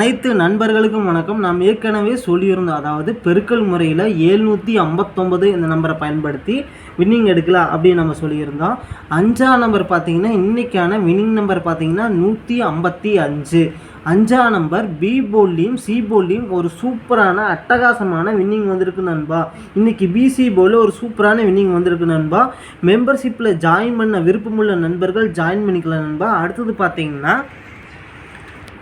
அனைத்து நண்பர்களுக்கும் வணக்கம். நாம் ஏற்கனவே சொல்லியிருந்தோம் அதாவது பெருக்கல் முறையில் ஏழ்நூற்றி ஐம்பத்தொம்பது இந்த நம்பரை பயன்படுத்தி வின்னிங் எடுக்கலாம் அப்படின்னு நம்ம சொல்லியிருந்தோம். அஞ்சாம் நம்பர் பார்த்தீங்கன்னா இன்றைக்கான வின்னிங் நம்பர் பார்த்தீங்கன்னா நூற்றி ஐம்பத்தி அஞ்சு. அஞ்சாம் நம்பர் பி போல்லையும் சி போல்லையும் ஒரு சூப்பரான அட்டகாசமான வின்னிங் வந்திருக்கு நண்பா. இன்றைக்கி பிசி போலில் ஒரு சூப்பரான வின்னிங் வந்திருக்கு நண்பா. மெம்பர்ஷிப்பில் ஜாயின் பண்ண விருப்பமுள்ள நண்பர்கள் ஜாயின் பண்ணிக்கலாம் நண்பா. அடுத்தது பார்த்தீங்கன்னா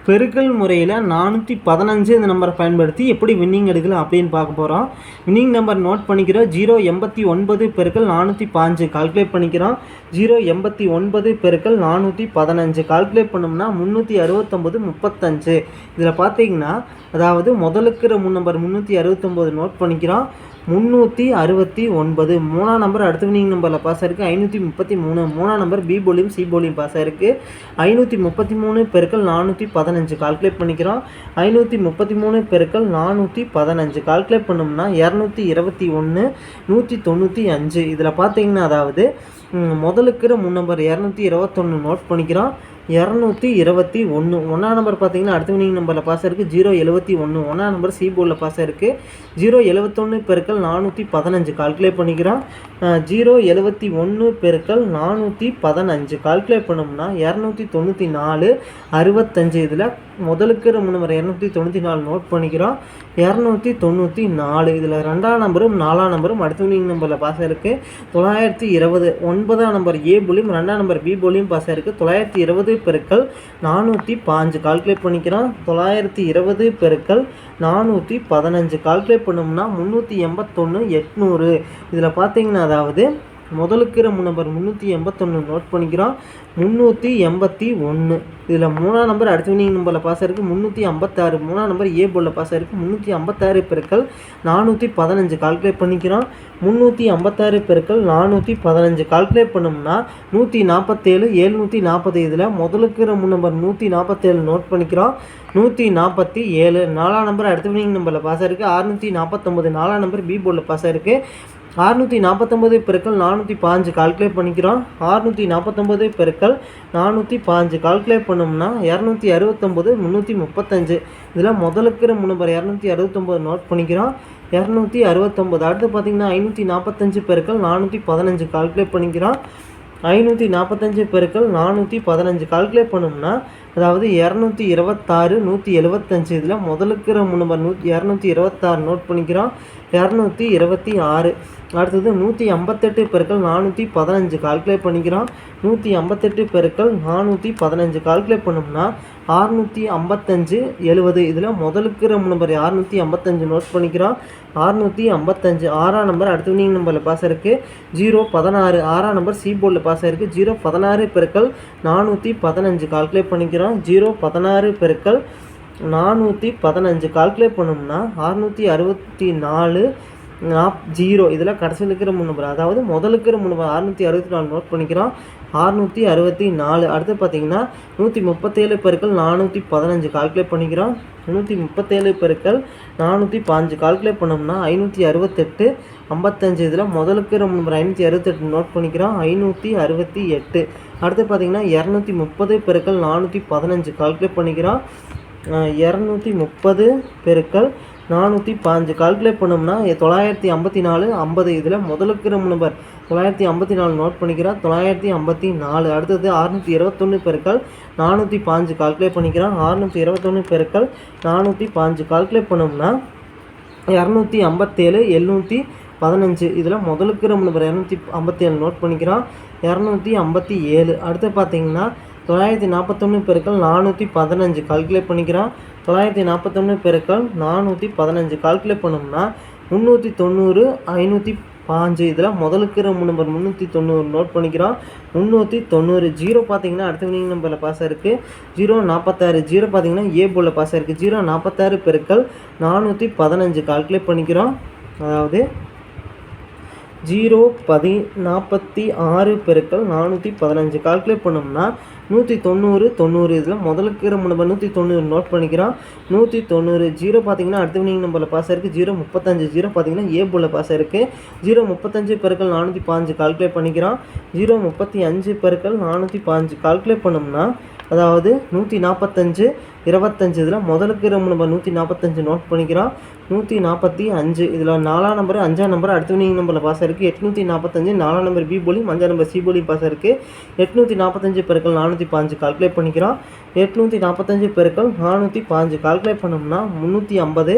பெருக்கல் முறையில் நானூற்றி பதினஞ்சு இந்த நம்பரை பயன்படுத்தி எப்படி வின்னிங் எடுக்கலாம் அப்படின்னு பார்க்க போகிறோம் வின்னிங் நம்பர் நோட் பண்ணிக்கிறோம். ஜீரோ எண்பத்தி ஒன்பது பெருக்கல் நானூற்றி பாஞ்சு. கால்குலேட் பண்ணிக்கிறோம். ஜீரோ எண்பத்தி ஒன்பது பெருக்கல் நானூற்றி பதினஞ்சு. கால்குலேட் பண்ணோம்னா முந்நூற்றி அறுபத்தொம்பது முப்பத்தஞ்சு. இதில் பார்த்தீங்கன்னா அதாவது முதலுக்கிற முன் நம்பர் முந்நூற்றி அறுபத்தொம்போது நோட் பண்ணிக்கிறோம். முந்நூற்றி அறுபத்தி ஒன்பது. மூணாம் நம்பர் அடுத்த வினிங் நம்பரில் பாஸ் ஆயிருக்கு. ஐநூற்றி முப்பத்தி மூணு. மூணாம் நம்பர் பி போலியும் சி போலியும் பாஸ் ஆயிருக்கு. ஐநூற்றி முப்பத்தி மூணு பெருக்கள் நானூற்றி பதினஞ்சு. கால்குலேட் பண்ணிக்கிறோம். ஐநூற்றி முப்பத்தி மூணு பெருக்கள் நானூற்றி பதினஞ்சு. கால்குலேட் பண்ணோம்னா இரநூத்தி இருபத்தி ஒன்று நூற்றி தொண்ணூற்றி அஞ்சு. இதில் பார்த்தீங்கன்னா அதாவது முதலுக்கிற முன் நம்பர் இரநூத்தி இருபத்தொன்று நோட் பண்ணிக்கிறோம். இரநூத்தி இருபத்தி ஒன்று ஒன்றாம் நம்பர் பார்த்தீங்கன்னா அடுத்த வினிங் நம்பரில் பாஸ் இருக்குது ஜீரோ எழுபத்தி ஒன்று ஒன்றாம் நம்பர் சி போர்டில் பாஸ் இருக்குது ஜீரோ எழுபத்தொன்று பெருக்கள் நானூற்றி பதினஞ்சு. கால்குலேட் பண்ணிக்கிறோம் ஜீரோ எழுபத்தி ஒன்று பெருக்கள் நானூற்றி பதினஞ்சு. கால்குலேட் பண்ணோம்னா இரநூத்தி தொண்ணூற்றி நாலு அறுபத்தஞ்சு. இதில் முதலுக்கு நம்பர் இரநூத்தி தொண்ணூற்றி நாலு நோட் பண்ணிக்கிறோம் இரநூத்தி தொண்ணூற்றி நாலு. இதில் ரெண்டாம் நம்பரும் நாலாம் நம்பரும் அடுத்த வினிங் நம்பரில் பாஸ் இருக்குது தொள்ளாயிரத்தி இருபது. ஒன்பதாம் நம்பர் ஏ போலியும் ரெண்டாம் நம்பர் பி போலியும் பாஸ் இருக்குது தொள்ளாயிரத்தி இருபது பெருக்கல் நானூற்றி பாஞ்சு. கால்குலேட் பண்ணிக்கிறோம் தொள்ளாயிரத்தி இருபது பெருக்கல் நானூற்றி பதினஞ்சு. கால்குலேட் பண்ணோம்னா முந்நூற்றி எண்பத்தொன்று எட்நூறு. இதில் பார்த்தீங்கன்னா அதாவது முதலுக்கிற நம்பர் முந்நூற்றி எண்பத்தொன்று நோட் பண்ணிக்கிறோம். முந்நூற்றி எண்பத்தி ஒன்று இதில் மூணாம் நம்பர் அடுத்த வினிங் நம்பரில் பாஸ் ஆயிருக்கு. முந்நூற்றி ஐம்பத்தாறு. மூணாம் நம்பர் ஏ போலில் பாஸ் ஆயிருக்கு. முந்நூற்றி ஐம்பத்தாறு பெருக்கள் நானூற்றி பதினஞ்சு. கால்குலேட் பண்ணிக்கிறோம். முந்நூற்றி ஐம்பத்தாறு பெருக்கள் நானூற்றி பதினஞ்சு. கால்குலேட் பண்ணோம்னா நூற்றி நாற்பத்தேழு ஏழ்நூற்றி நாற்பது இதில் முதலுக்கிற நம்பர் நூற்றி நாற்பத்தேழு நோட் பண்ணிக்கிறோம். நூற்றி நாற்பத்தி ஏழு. நாலாம் நம்பர் அடுத்த வினிங் நம்பரில் பாஸ் ஆயிருக்கு. அறுநூற்றி நாற்பத்தொம்பது நாலாம் நம்பர் பி போர்டில் பாஸ் ஆயிருக்கு. அறுநூற்றி நாற்பத்தொம்பது பெருக்கள் நானூற்றி பாஞ்சு கால்குலேட் பண்ணிக்கிறோம். அறுநூற்றி நாற்பத்தொம்பது பெருக்கள் நானூற்றி பாஞ்சு கால்குலேட் பண்ணோம்னா இரநூத்தி அறுபத்தொம்பது முந்நூற்றி முப்பத்தஞ்சு. இதில் முதலுக்கிற நம்பர் இரநூத்தி அறுபத்தொம்பது நோட் பண்ணிக்கிறோம். இரநூத்தி அறுபத்தொம்பது அடுத்து பார்த்தீங்கன்னா ஐநூற்றி நாற்பத்தஞ்சு பெருக்கள் நானூற்றி பதினஞ்சு கால்குலேட் பண்ணிக்கிறோம். ஐநூற்றி நாற்பத்தஞ்சு பெருக்கள் நானூற்றி பதினஞ்சு கால்குலேட் பண்ணோம்னா அதாவது இரநூத்தி இருபத்தாறு நூற்றி எழுபத்தஞ்சு இதில் முதலுக்கிற நம்பர் நூற்றி இரநூத்தி இருபத்தாறு நோட் பண்ணிக்கிறோம். இரநூத்தி இருபத்தி ஆறு. அடுத்தது நூற்றி ஐம்பத்தெட்டு பெருக்கள் நானூற்றி பதினஞ்சு கால்குலேட் பண்ணிக்கிறோம். நூற்றி ஐம்பத்தெட்டு பெருக்கள் நானூற்றி பதினஞ்சு கால்குலேட் பண்ணோம்னா ஆறுநூற்றி ஐம்பத்தஞ்சு எழுபது இதில் முதலுக்கிற நம்பர் அறுநூற்றி ஐம்பத்தஞ்சு நோட் பண்ணிக்கிறோம். ஆறுநூற்றி ஐம்பத்தஞ்சு ஆறாம் நம்பர் அடுத்த வினிங் நம்பரில் பாஸ் இருக்குது ஜீரோ பதினாறு ஆறாம் நம்பர் சி போர்டில் பாஸ் ஆயிருக்கு. ஜீரோ பதினாறு பெருக்கள் நானூற்றி பதினஞ்சு கால்குலேட் பண்ணிக்கிறோம். ஜீரோ பதினாறு பெருக்கள் நானூற்றி பதினஞ்சு. கால்குலேட் பண்ணோம்னா அறுநூற்றி அறுபத்தி நாலு நாப் ஜீரோ. இதில் கடைசியில் இருக்கிற மூணு நம்பர் அதாவது முதல்ல இருக்கிற மூணு நம்பர் அறுநூற்றி அறுபத்தி நாலு நோட் பண்ணிக்கிறோம். அறுநூற்றி அறுபத்தி நாலு அடுத்து பார்த்தீங்கன்னா நூற்றி முப்பத்தேழு பெருக்கள் நானூற்றி பதினஞ்சு. கால்குலேட் பண்ணிக்கிறோம். நூற்றி முப்பத்தேழு பெருக்கள் நானூற்றி பாஞ்சு கால்குலேட் பண்ணோம்னா ஐநூற்றி அறுபத்தெட்டு. ஐம்பத்தஞ்சு இதில் முதலுக்கு நம்பர் ஐநூற்றி அறுபத்தெட்டு நோட் பண்ணிக்கிறோம். ஐநூற்றி அறுபத்தி எட்டு. அடுத்து பார்த்தீங்கன்னா இரநூத்தி முப்பது பெருக்கள் நானூற்றி பதினஞ்சு. கால்குலேட் பண்ணிக்கிறோம். இரநூத்தி முப்பது பெருக்கள் நானூற்றி பாஞ்சு கால்குலேட் பண்ணோம்னா தொள்ளாயிரத்தி ஐம்பத்தி நாலு ஐம்பது இதில் முதலுக்கு ரொம்ப நம்பர் தொள்ளாயிரத்தி ஐம்பத்தி நாலு நோட் பண்ணிக்கிறோம். தொள்ளாயிரத்தி ஐம்பத்தி நாலு. அடுத்தது அறுநூற்றி இருபத்தொன்று பெருக்கள் நானூற்றி பாஞ்சு கால்குலேட் பண்ணிக்கிறோம். அறுநூற்றி இருபத்தொன்று பெருக்கள் நானூற்றி பாஞ்சு கால்குலேட் பண்ணோம்னா இரநூத்தி ஐம்பத்தேழு எழுநூற்றி பதினஞ்சு. இதில் முதலுக்கு நம்பர் இரநூத்தி ஐம்பத்தி ஏழு நோட் பண்ணிக்கிறோம் இரநூத்தி ஐம்பத்தி ஏழு அடுத்து பார்த்தீங்கன்னா தொள்ளாயிரத்தி நாற்பத்தொன்று பெருக்கள் நானூற்றி பதினஞ்சு. கால்குலேட் பண்ணிக்கிறோம் தொள்ளாயிரத்தி நாற்பத்தொன்று பெருக்கள் நானூற்றி பதினஞ்சு. கால்குலேட் பண்ணோம்னா முந்நூற்றி தொண்ணூறு ஐநூற்றி பாஞ்சு. இதில் முதலுக்கு நம்பர் முந்நூற்றி தொண்ணூறு நோட் பண்ணிக்கிறோம் முந்நூற்றி தொண்ணூறு. ஜீரோ பார்த்தீங்கன்னா அடுத்த வினிங் நம்பரில் பாஸ் இருக்குது ஜீரோ நாற்பத்தாறு ஜீரோ பார்த்தீங்கன்னா ஏ போலில் பாஸ் இருக்குது ஜீரோ நாற்பத்தாறு பெருக்கள் நானூற்றி பதினஞ்சு. கால்குலேட் பண்ணிக்கிறோம் அதாவது ஜீரோ பதி நாற்பத்தி ஆறு பெருக்கள் நானூற்றி பதினஞ்சு. கால்குலேட் பண்ணோம்னா நூற்றி தொண்ணூறு தொண்ணூறு இதில் முதலுக்கு நம்பர் நூற்றி தொண்ணூறு நோட் பண்ணிக்கிறோம் நூற்றி தொண்ணூறு ஜீரோ பார்த்தீங்கன்னா அடுத்த வினிங் நம்பரில் பாஸ் இருக்குது ஜீரோ முப்பத்தஞ்சு ஜீரோ பார்த்தீங்கன்னா ஏ பாஸ் இருக்குது ஜீரோ முப்பத்தஞ்சு பெருக்கள் நானூற்றி பாஞ்சு கால்குலேட் பண்ணிக்கிறோம் ஜீரோ முப்பத்தி அஞ்சு பெருக்கள் நானூற்றி பாஞ்சு கால்குலேட் பண்ணோம்னா அதாவது நூற்றி நாற்பத்தஞ்சு இருபத்தஞ்சு இதில் முதலுக்கு நம்ம நம்பர் நூற்றி நாற்பத்தஞ்சு நோட் பண்ணிக்கிறோம். நூற்றி நாற்பத்தி அஞ்சு இதில் நாலாம் நம்பர் அஞ்சாம் நம்பர் அடுத்த வினிங் நம்பரில் பாஸ் இருக்குது எட்நூற்றி நாற்பத்தஞ்சு நாலாம் நம்பர் பி போலியும் அஞ்சாம் நம்பர் சி போலியும் பாஸ் இருக்குது எட்நூற்றி நாற்பத்தஞ்சு பெருக்கள் நானூற்றி பாஞ்சு கால்குலேட் பண்ணிக்கிறோம். எட்நூற்றி நாற்பத்தஞ்சு பெருக்கள் நானூற்றி பாஞ்சு கால்குலேட் பண்ணோம்னா முந்நூற்றி ஐம்பது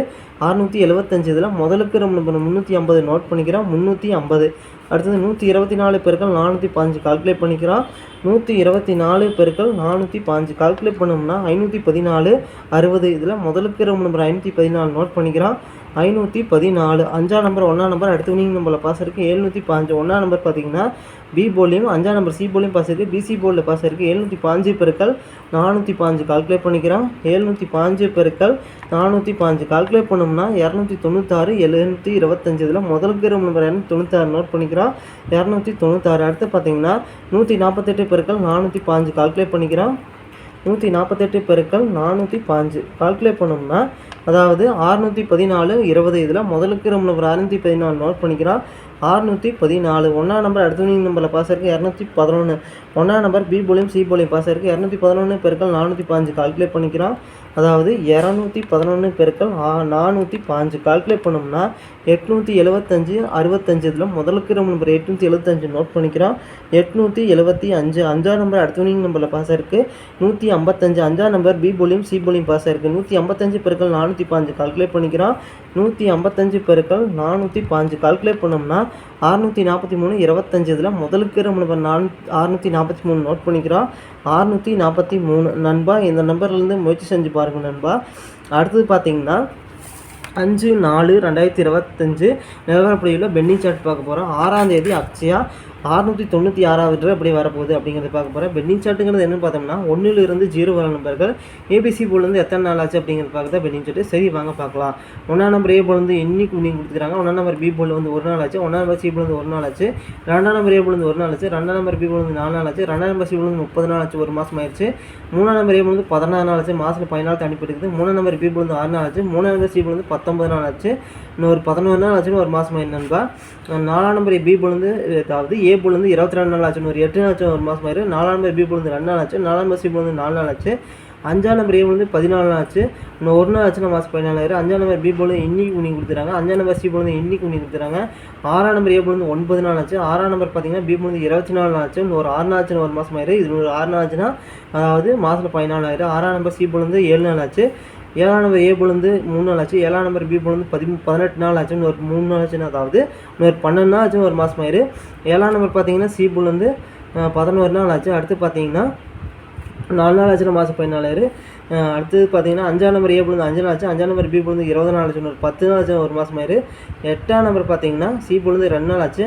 அறுநூற்றி எழுபத்தஞ்சு இதில் முதலுக்கு நம்ம நம்பர் முந்நூற்றி ஐம்பது நோட் பண்ணிக்கிறோம். முந்நூற்றி ஐம்பது அடுத்தது நூற்றி இருபத்தி நாலு பெருக்கள் நானூற்றி பாஞ்சு கால்குலேட் பண்ணிக்கிறோம் நூற்றி இருபத்தி நாலு பெருக்கள் நானூற்றி பாஞ்சு கால்குலேட் பண்ணோம்னா ஐநூற்றி பதினாலு அறுபது. இதில் முதலுக்கு ரொம்ப நம்பர் ஐநூற்றி பதினாலு நோட் பண்ணிக்கிறோம் ஐநூற்றி பதினாலு. அஞ்சாம் நம்பர் ஒன்றாம் நம்பர் அடுத்த வினிங் நம்பரில் பாஸ் இருக்குது எழுநூற்றி பாஞ்சு. ஒன்றாம் நம்பர் பார்த்தீங்கன்னா பி போர்ட்லேயும் அஞ்சாம் நம்பர் சி போர்ட்லேயும் பாஸ் இருக்குது பிசி போர்டில் பாஸ் இருக்குது எழுநூற்றி பாஞ்சு பெருக்கள் நானூற்றி பாஞ்சு. கால்குலேட் பண்ணிக்கிறோம் எழுநூற்றி பாஞ்சு பெருக்கள் நானூற்றி பாஞ்சு. கால்குலேட் பண்ணோம்னா இரநூத்தி தொண்ணூத்தாறு எழுநூற்றி இருபத்தஞ்சு. இதில் முதல் கிரம் நம்பர் இரநூத்தி தொண்ணூத்தாறு நோட் பண்ணிக்கிறோம் இரநூத்தி தொண்ணூத்தாறு. அடுத்து பார்த்தீங்கன்னா நூற்றி நாற்பத்தெட்டு பெருக்கள் நானூற்றி பாஞ்சு. கால்குலேட் பண்ணிக்கிறோம் நூற்றி நாற்பத்தெட்டு பெருக்கள் நானூற்றி பாஞ்சு. கால்குலேட் பண்ணோம்னா அதாவது ஆறுநூற்றி பதினாலு இருபது இதில் முதலுக்கு ரொம்ப நம்பர் அறுநூற்றி பதினாலு நோட் பண்ணிக்கிறான் ஆறுநூற்றி பதினாலு. ஒன்றாம் நம்பர் அடுத்த வினிங் நம்பரில் பாஸ் இருக்குது இரநூத்தி பதினொன்று ஒன்றாம் நம்பர் பி போலியும் சி போலியும் பாஸ் இருக்குது இரநூத்தி பதினொன்று பெருக்கள் நானூற்றி பாஞ்சு கால்குலேட் பண்ணிக்கிறான் அதாவது இரநூத்தி பதினொன்று பெருக்கள் நானூற்றி பாஞ்சு கால்குலேட் பண்ணோம்னா எட்நூற்றி எழுபத்தஞ்சு அறுபத்தஞ்சு இதில் முதலுக்கு நம்ம நம்பர் எட்நூற்றி எழுபத்தஞ்சு நோட் பண்ணிக்கிறோம். எட்நூற்றி எழுபத்தி அஞ்சு. அஞ்சாம் நம்பர் அடுத்த வினிங் நம்பரில் பாஸ் இருக்குது நூற்றி ஐம்பத்தஞ்சு. அஞ்சாம் நம்பர் பி போலியும் சி போலியும் பாஸ் இருக்குது நூற்றி ஐம்பத்தஞ்சு பெருக்கள் நானூற்றி பாஞ்சு கால்குலேட் பண்ணிக்கிறோம். நூற்றி ஐம்பத்தஞ்சு பெருக்கள் நானூற்றி பாஞ்சு கால்குலேட் பண்ணோம்னா அறுநூற்றி நாற்பத்தி மூணு இருபத்தஞ்சு. இதில் முதலுக்கு நம்ம நம்பர் நானூ அறுநூற்றி நாற்பத்தி மூணு நோட் பண்ணிக்கிறோம். அறுநூற்றி நாற்பத்தி மூணு. நண்பா இந்த நம்பர்லேருந்து முயற்சி செஞ்சு பாருங்கள் நண்பா. அடுத்தது பார்த்தீங்கன்னா அஞ்சு நாலு ரெண்டாயிரத்தி இருபத்தஞ்சு. நிலவரப்படியில் பென்னி சார்ட் பார்க்க போகிறோம் ஆறாம் தேதி அக்ஷயா அறுநூற்றி தொண்ணூற்றி ஆறாவது எப்படி வரப்போகுது அப்படிங்கிறத பார்க்க போகிறேன் பென்னிங் சார்ட்டுங்கிறது என்னென்னு பார்த்தோம்னா ஒன்றிலிருந்து ஜீரோ வர நம்பர்கள் ஏபிசி போலேருந்து எத்தனை நாள் ஆச்சு அப்படிங்கிறது பார்க்க தான் பென்னிங் சார்ட்டு சரி வாங்க பார்க்கலாம் ஒன்றாம் நம்பர் ஏ போலேருந்து இன்னைக்கு நீங்கள் கொடுத்துருக்காங்க ஒன்றாம் நம்பர் பி போல் வந்து ஒரு நாள் ஆச்சு ஒன்றாம் நம்பர் சி போலேருந்து ஒரு நாள் ஆச்சு ரெண்டாம் நம்பர் ஏ போலேருந்து ஒரு நாள் ஆச்சு ரெண்டாம் நம்பர் பி போலேருந்து நாலு நாள் ஆச்சு ரெண்டாம் நம்பர் சி போலேருந்து முப்பது நாள் ஆச்சு ஒரு மாதம் ஆயிடுச்சு மூணாம் நம்பர் ஏ போலேருந்து பதினாறு நாள் ஆச்சு மாதத்தில் பதினாலு தண்ணி மூணாம் நம்பர் பி போலேருந்து ஆறு நாள் ஆச்சு மூணாம் நம்பர் சி போலேருந்து பத்தொம்பது நாள் ஆச்சு இன்னும் ஒரு பதினொன்று நாள் ஆச்சுன்னு ஒரு மாதம் ஆயிடுச்சு நண்பா நாலாம் நம்பர் பி போலேருந்து அதாவது ஏ போலேருந்து இருபத்தி ரெண்டு நாள் ஆச்சு ஒரு எட்டு நாள் ஆச்சு ஒரு மாதம் ஆயிரு. நாலாம் நம்பர் பி போலேருந்து ரெண்டு நாள் ஆச்சு. நாலாம் நம்பர் சி போலேருந்து நாலு நாள் ஆச்சு. அஞ்சாம் நம்பர் ஏ வந்து பதினாலு நாள் ஆச்சு. இன்னும் ஒரு நாள் ஆச்சுன்னா மாதம் பதினாலாயிரம் அஞ்சாம் நம்பர் பி போல இன்னைக்கு உனி கொடுத்துறாங்க. அஞ்சாம் நம்பர் சி போல இன்னைக்கு உனி கொடுத்துறாங்க. ஆறாம் நம்பர் ஏ போல ஒன்பது நாள் ஆச்சு. ஆறாம் நம்பர் பார்த்தீங்கன்னா பி போல இருபத்தி நாலு நாள் ஆச்சு. ஒரு ஆறு நாள் ஆச்சுன்னு ஒரு மாதம் ஆயிரு. இது ஒரு ஆறு நாள் ஆச்சுன்னா அதாவது மாதத்தில் பதினாலாயிரம் ஆறாம் நம்பர் சி போல ஏழு நாள் ஆச்சு. ஏழாம் நம்பர் ஏ போலேருந்து மூணு நாள் ஆச்சு ஏழாம் நம்பர் பி போலேருந்து பதி பதினெட்டு நாள் ஆச்சு ஒரு மூணு நாள் ஆச்சுன்னா அதாவது இன்னொரு பன்னெண்டு நாள் ஆச்சு ஒரு மாதம் ஆயிரு ஏழாம் நம்பர் பார்த்தீங்கன்னா சி போலேருந்து பதினோரு நாள் ஆச்சு அடுத்து பார்த்தீங்கன்னா நாலு நாள் ஆச்சுன்னா மாதம் பதினாலாயிரு அடுத்தது பார்த்தீங்கன்னா அஞ்சாம் நம்பர் ஏ போலேருந்து அஞ்சு நாள் ஆச்சு அஞ்சாம் நம்பர் பி போலேருந்து இருபது நாள் ஆச்சு ஒரு பத்து நாள் ஆச்சு ஒரு மாதம் ஆயிரு எட்டாம் நம்பர் பார்த்தீங்கன்னா சி போலேருந்து ரெண்டு நாள் ஆச்சு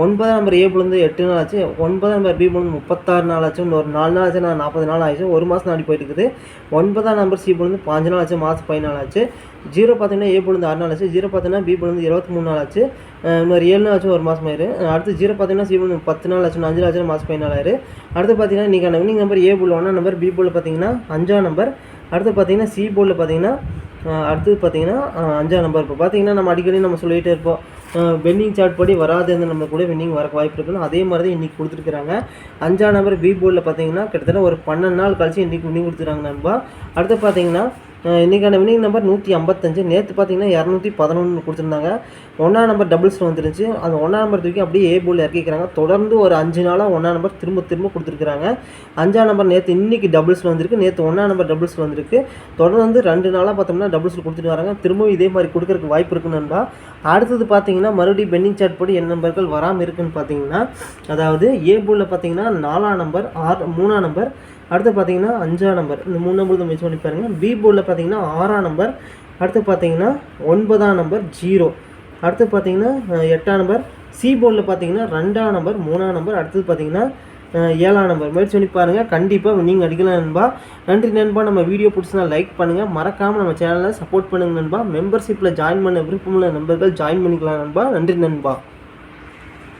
ஒன்பதாம் நம்பர் ஏ எட்டு நாள் ஆச்சு. ஒன்பதாம் நம்பர் பி போலேருந்து முப்பத்தாறு நாள் ஆச்சு. இன்னொரு ஒரு நாலு நாள் ஆச்சு. நான் நாற்பது நாள் ஆச்சு ஒரு மாதம் நாடி போயிட்டு இருக்குது. ஒன்பதாம் நம்பர் சி போலேருந்து பாஞ்சு நாள் ஆச்சு. மாதம் பதினாலு ஆச்சு. ஜீரோ பார்த்தீங்கன்னா ஏ பொழுது ஆறு நாள் ஆச்சு. ஜீரோ பார்த்தீங்கன்னா பி பொழுது இருபத்தி மூணு நாள் ஆச்சு. இன்னொரு ஏழு நாள் ஆச்சு ஒரு மாதம் ஆயிரு. அடுத்து ஜீரோ பார்த்தீங்கன்னா சி பத்து நாள் ஆச்சு. அஞ்சு நாள் ஆச்சு மாதம் ஆயிரு. அடுத்து பார்த்தீங்கன்னா இன்றைக்கான வினிங் நம்பர் ஏ போல் ஒன்றாம் நம்பர் பி போல் பார்த்தீங்கன்னா அஞ்சாம் நம்பர் அடுத்து பார்த்தீங்கன்னா சி போர்டில் பார்த்தீங்கன்னா அடுத்தது பார்த்தீங்கன்னா அஞ்சாம் நம்பர் இப்போ. பார்த்தீங்கன்னா நம்ம அடிக்கடி நம்ம சொல்லிகிட்டே இருப்போம். பென்னிங் சார்ட் படி வராது நம்ம கூட பென்னிங் வரக்கு வாய்ப்பு இருக்குன்னு அதே மாதிரி தான் இன்றைக்கி கொடுத்துருக்குறாங்க. அஞ்சாம் நம்பர் பி போர்டில் பார்த்தீங்கன்னா கிட்டத்தட்ட ஒரு பன்னெண்டு நாள் கழிச்சு இன்றைக்கி வின்னிங் கொடுத்துருக்காங்க நண்பா அடுத்து பார்த்தீங்கன்னா இன்றைக்கான வினிங் நம்பர் நூற்றி ஐம்பத்தஞ்சு. நேற்று பார்த்தீங்கன்னா இரநூத்தி பதினொன்று கொடுத்துருந்தாங்க. ஒன்றாம் நம்பர் டபுள்ஸ் வந்துருச்சு. அந்த ஒன்றா நம்பர் தூக்கி அப்படியே ஏ போல் இறக்கிக்கிறாங்க. தொடர்ந்து ஒரு அஞ்சு நாளாக ஒன்றாம் நம்பர் திரும்ப திரும்ப கொடுத்துருக்குறாங்க. அஞ்சாம் நம்பர் நேற்று இன்றைக்கி டபுள்ஸ் வந்திருக்கு. நேற்று ஒன்றாம் நம்பர் டபுள்ஸ் வந்திருக்கு. தொடர்ந்து ரெண்டு நாளாக பார்த்தோம்னா டபுள்ஸில் கொடுத்துட்டு வராங்க. திரும்பவும் இதே மாதிரி கொடுக்கறதுக்கு வாய்ப்பு இருக்குன்னு நண்பா. அடுத்தது பார்த்தீங்கன்னா மறுபடியும் பென்னிங் சார்ட் படி என் நம்பர்கள் வராமல் இருக்குன்னு பார்த்தீங்கன்னா அதாவது ஏ போலில் பார்த்தீங்கன்னா நாலாம் நம்பர் ஆறு மூணாம் நம்பர் அடுத்து பார்த்தீங்கன்னா அஞ்சாம் நம்பர் இந்த மூணு நம்பர் மிஸ் பண்ணி பாருங்கள் பி போர்டில் பார்த்தீங்கன்னா ஆறாம் நம்பர் அடுத்து பார்த்தீங்கன்னா ஒன்பதாம் நம்பர் ஜீரோ அடுத்து பார்த்தீங்கன்னா எட்டாம் நம்பர் சி போர்டில் பார்த்தீங்கன்னா ரெண்டாம் நம்பர் மூணாம் நம்பர் அடுத்தது பார்த்தீங்கன்னா ஏழாம் நம்பர் முயற்சி பண்ணி பாருங்கள் கண்டிப்பாக நீங்கள் அடிக்கலாம் நண்பா. நன்றி நண்பா. நம்ம வீடியோ பிடிச்சினா லைக் பண்ணுங்கள் மறக்காமல் நம்ம சேனலை சப்போர்ட் பண்ணுங்கள் நண்பா. மெம்பர்ஷிப்பில் ஜாயின் பண்ண விருப்பமுள்ள நண்பர்கள் ஜாயின் பண்ணிக்கலாம் நண்பா. நன்றி நண்பா.